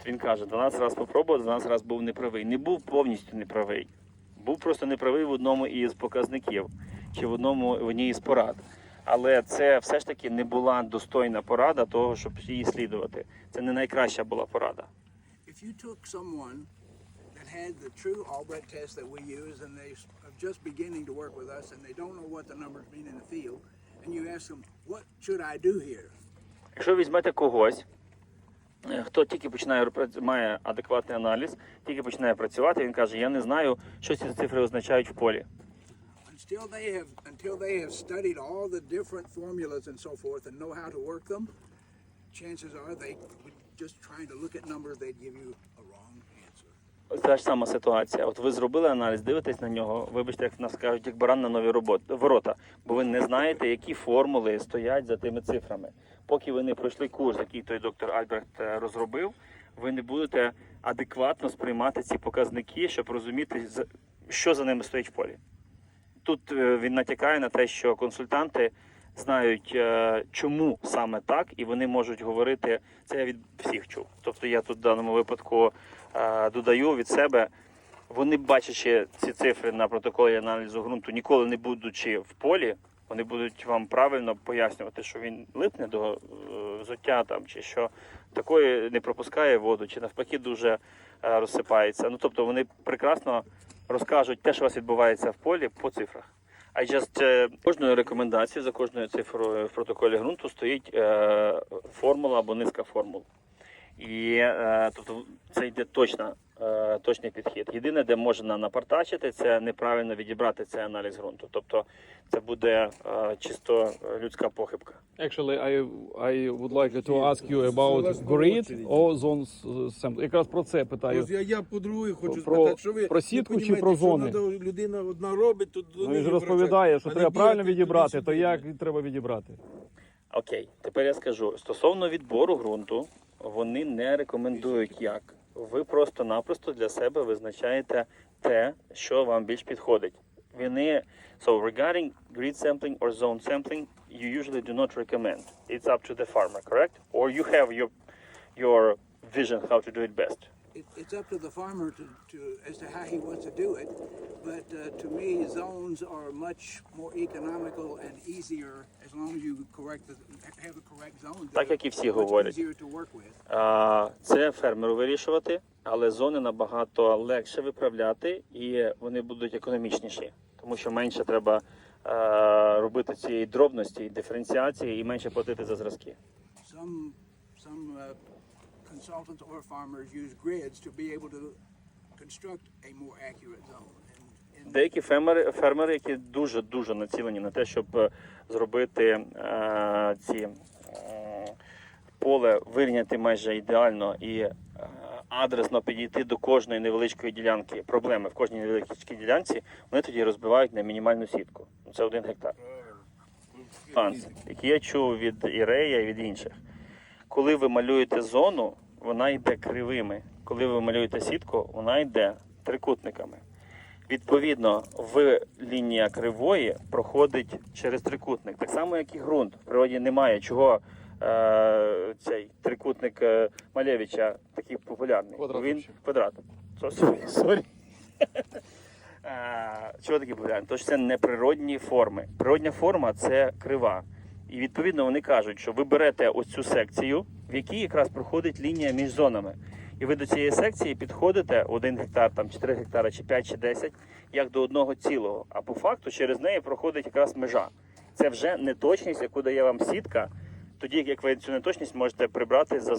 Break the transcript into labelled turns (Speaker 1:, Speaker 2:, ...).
Speaker 1: От він каже, 12 разів попробував, 12 разів був неправий. Не був повністю неправий. Був просто неправий в одному із показників чи в одному в одній із порад. Але це все ж таки не була достойна порада того, щоб її слідувати. Це не найкраща була порада.
Speaker 2: If you took someone that had the true Albrecht test that we use and they are just beginning to work with us and they don't know what the numbers mean in the field, and you ask them, what should I do here?
Speaker 1: Якщо візьмете когось, хто тільки починає адекватний аналіз, тільки починає працювати, він каже: Я не знаю, що ці цифри означають в полі
Speaker 2: a wrong answer.
Speaker 1: Ось та ж сама ситуація. От ви зробили аналіз, дивитесь на нього, вибачте, як нас кажуть, як баран на нові роботи, ворота, бо ви не знаєте, які формули стоять за тими цифрами. Поки ви не пройшли курс, який той доктор Альбрехт е, розробив, ви не будете адекватно сприймати ці показники, щоб розуміти, що за ними стоїть в полі. Тут е, він натякає на те, що консультанти знають, е, чому саме так, і вони можуть говорити це я від всіх чув. Тобто я тут в даному випадку е, додаю від себе. Вони, бачачи ці цифри на протоколі аналізу ґрунту, ніколи не будучи в полі, вони будуть вам правильно пояснювати, що він липне до е, взуття там, чи що такої не пропускає воду, чи навпаки дуже розсипається. Ну тобто вони прекрасно розкажуть те, що у вас відбувається в полі по цифрах. I just, е, кожною рекомендацією за кожною цифрою в протоколі ґрунту стоїть е, формула або низка формул. І е, тобто це йде точна, е, точний підхід. Єдине, де можна напартачити, це неправильно відібрати цей аналіз ґрунту. Тобто це буде е, чисто людська похибка.
Speaker 3: Actually, I, I would like to ask you about grid or zone sample. Якраз про це питаю.
Speaker 4: Я, я по-друге хочу
Speaker 3: Про-
Speaker 4: спитати, що ви
Speaker 3: про сітку чи
Speaker 4: понімаєте,
Speaker 3: про
Speaker 4: що
Speaker 3: зони?
Speaker 4: надо, людина одна робить, тут до
Speaker 3: Ну, він
Speaker 4: неї
Speaker 3: ж розповідає, що треба правильно відібрати, то як треба відібрати?
Speaker 1: Окей, тепер я скажу. Стосовно відбору ґрунту, вони не рекомендують як. Ви просто-напросто для себе визначаєте те, що вам більш підходить. Вони so regarding grid sampling or zone sampling, you usually do not recommend. It's up to the farmer, correct? Or you have your your vision how to do it best.
Speaker 2: It, it's up to the farmer to, to as to how he wants to do it, but uh, to me, zones are much more economical and easier as long as you correct the, have the correct zone.
Speaker 1: Так, як і всі говорять. А, Це фермеру вирішувати, але зони набагато легше виправляти і вони будуть економічніші, тому що менше треба е, робити цієї дробності, і диференціації і менше платити за зразки.
Speaker 2: Some some uh, consultants or farmers use grids to be able to construct a more accurate zone.
Speaker 1: Деякі фермери, фермери, які дуже дуже націлені на те, щоб е, зробити е, ці е, поле вирівняти майже ідеально і е, адресно підійти до кожної невеличкої ділянки, проблеми в кожній невеличкій ділянці, вони тоді розбивають на мінімальну сітку. Це один гектар. Який я чув від Ірея і від інших. Коли ви малюєте зону, вона йде кривими. Коли ви малюєте сітку, вона йде трикутниками. Відповідно, в лінія кривої проходить через трикутник. Так само, як і ґрунт. В природі немає чого е, цей трикутник е, Малевича такий популярний.
Speaker 3: Квадрат
Speaker 1: Він
Speaker 3: вообще.
Speaker 1: квадрат. Со- Сорі, сорі. Е, Чого такі популярні? Тому що це неприродні форми. Природня форма це крива. І відповідно вони кажуть, що ви берете ось цю секцію, в якій якраз проходить лінія між зонами. І ви до цієї секції підходите 1 гектар, там 4 гектара, чи 5, чи 10, як до одного цілого. А по факту через неї проходить якраз межа. Це вже неточність, яку дає вам сітка, тоді як ви цю неточність можете прибрати за